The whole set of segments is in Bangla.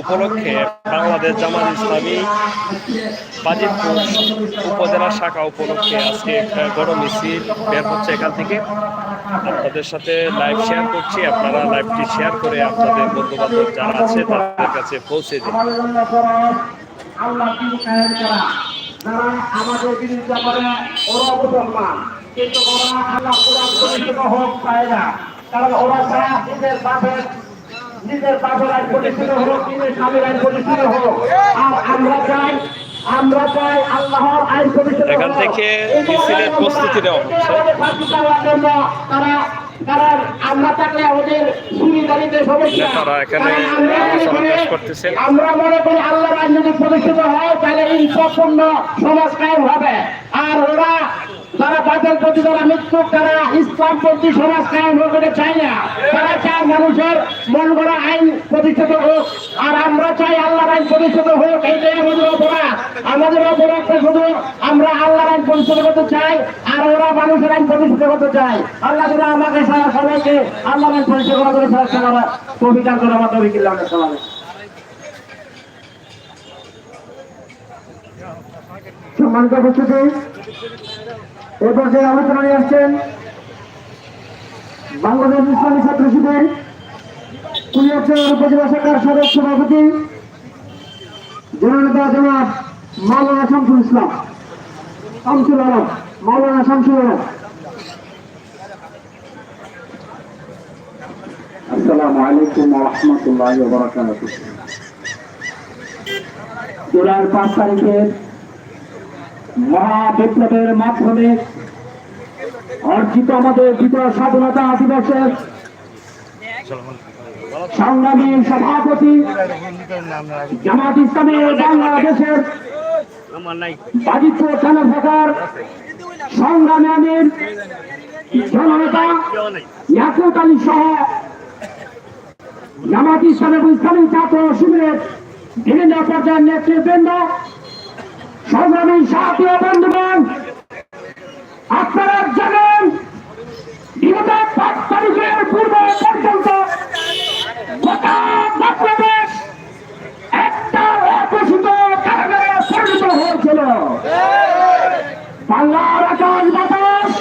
উপলক্ষে বাংলাদেশ জামাত ইসলামী বাজিতপুর উপজেলা শাখা উপলক্ষে আজকে একটা বড় মিছিল বের হচ্ছে এখান থেকে। আপনাদের সাথে লাইভ শেয়ার করছি, আপনারা লাইভটি শেয়ার করে আপনাদের বন্ধু বান্ধব যারা আছে তাদের কাছে পৌঁছে দিন। কিন্তু ওরা আল্লাহ পরিচিত হোক পায় না। কারণ ওরা চায় নিজের বাপের নিজের বাপের আইন প্রতিষ্ঠিত হোক নিজের স্বামীর আইন প্রতিষ্ঠিত হোক। আর আমরা চাই আমরা চাই আল্লাহর আইন প্রতিষ্ঠিত এখান থেকে মিছিলের প্রস্তুতি নেওয়া তারা কারণ আমরা থাকলে আমাদের সুবিধারিতে সমস্যা। আমরা মনে করি আল্লাহ রাজ যদি প্রতিষ্ঠিত হয় তাহলে ইনসাফপূর্ণ সমাজ কায়েম হবে। আর ওরা যারা বাদল প্রতি যারা মৃত্যু তারা ইসলামপন্থী সমাজ হবে এটা চায় না। তারা চায় মানুষের মন গড়া আইন প্রতিষ্ঠিত হোক। আর আমরা চাই আল্লাহর আইন প্রতিষ্ঠিত হোক এইটাই আমাদের অপরাধ। আমাদের অপরাধটা শুধু আমরা আল্লাহর আইন প্রতিষ্ঠিত করতে চাই, আর ওরা মানুষের আইন প্রতিষ্ঠিত করতে চাই আল্লাহ যদি আমাকে সারা সবাইকে আল্লাহর আইন প্রতিষ্ঠিত করা করে সাহায্য করা কবিতা করে আমার তবে কিল্লাহ সালামে সম্মানিত উপস্থিতি। এ পর্যায়ে আলোচনা নিয়ে আসছেন বাংলাদেশ ইসলামী ছাত্র শিবির কুলিয়াচর উপজেলা শাখার সদস্য সভাপতি জননেতা জনাব মাওলানা শামসুল ইসলাম, শামসুল আলম, মাওলানা শামসুল আলম। জুলাইয়ের পাঁচ তারিখের মহা বিপ্লবের মাধ্যমে অর্জিত আমাদের বিজয় স্বাধীনতা দিবসের সংগ্রামী সভাপতি জামাত ইসলামী বাংলাদেশের বাজিতপুর থানা শাখার সংগ্রামী আমির, জননেতা ইয়াকুত আলী সহ জামাত ইসলাম এবং ইসলামী ছাত্র শিবিরের বিভিন্ন পর্যায়ের নেতৃবৃন্দ, সংগ্রামী সাথী বন্ধুগণ, আপনারা জানেন বাংলার আকাশ বাতাস।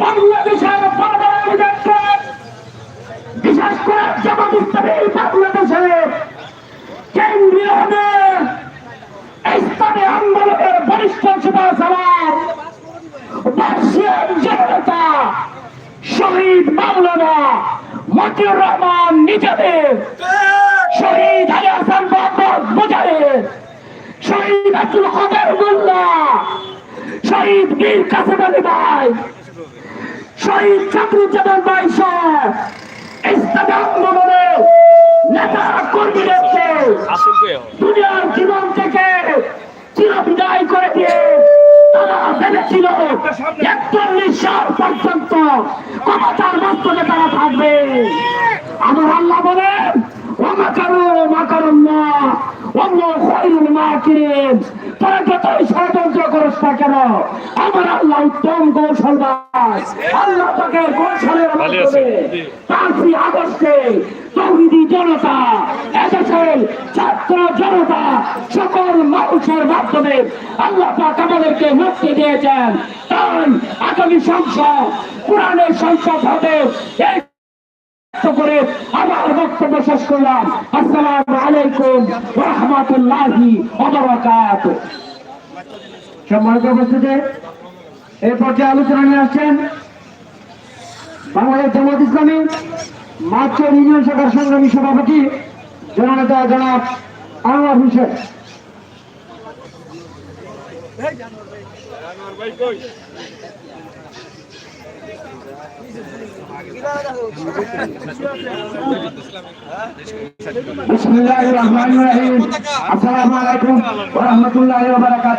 বাংলাদেশের বিশেষ করে জামাত ইসলামী বাংলাদেশে কেন্দ্রীয় হবে ইসলামী আন্দোলনের বরিষ্ঠ সভা সভার বার্ষিক জননেতা শহীদ মাওলানা মতিউর রহমান নিজামের শহীদ আলী হাসান মোহাম্মদ মুজাহিদ শহীদ আব্দুল কাদের মোল্লা। শহীদ বীর কাসেম আলী ভাই। শহীদ চাকরুজ্জামান ভাই সহ ইসলামী আন্দোলনের নেতা কর্মীদেরকে দুনিয়ার জীবন থেকে চির বিদায় করে দিয়ে তারা ভেবেছিল একচল্লিশ সাল পর্যন্ত ক্ষমতার করিস না কেন আমার আল্লাহ উত্তম কৌশলবাজ আল্লাহ তাকে কৌশলের। মাধ্যমে পাঁচই আগস্টে এদেশের ছাত্র জনতা সকল মানুষের মাধ্যমে আল্লাহ পাক আমাদেরকে মুক্তি দিয়েছেন। তাই আগামী সংসদ কোরআনের সংসদ হবে। করে আমার বক্তব্য শেষ করলাম। আসসালামু আলাইকুম রহমতুল্লাহি অবরাকাত সম্মানিত উপস্থিতি এই পর্যায়ে আলোচনা নিয়ে আসছেন বাংলাদেশ জামাত ইসলামী, মাত্র ইউনিয়ন শাখার সংগ্রামী সভাপতি জননেতা জনাব আনোয়ার হোসেন বিসমিল্লাহির রহমানির রহিম আসসালামু আলাইকুম ওয়া রাহমাতুল্লাহি ওয়া বারাকাতুহু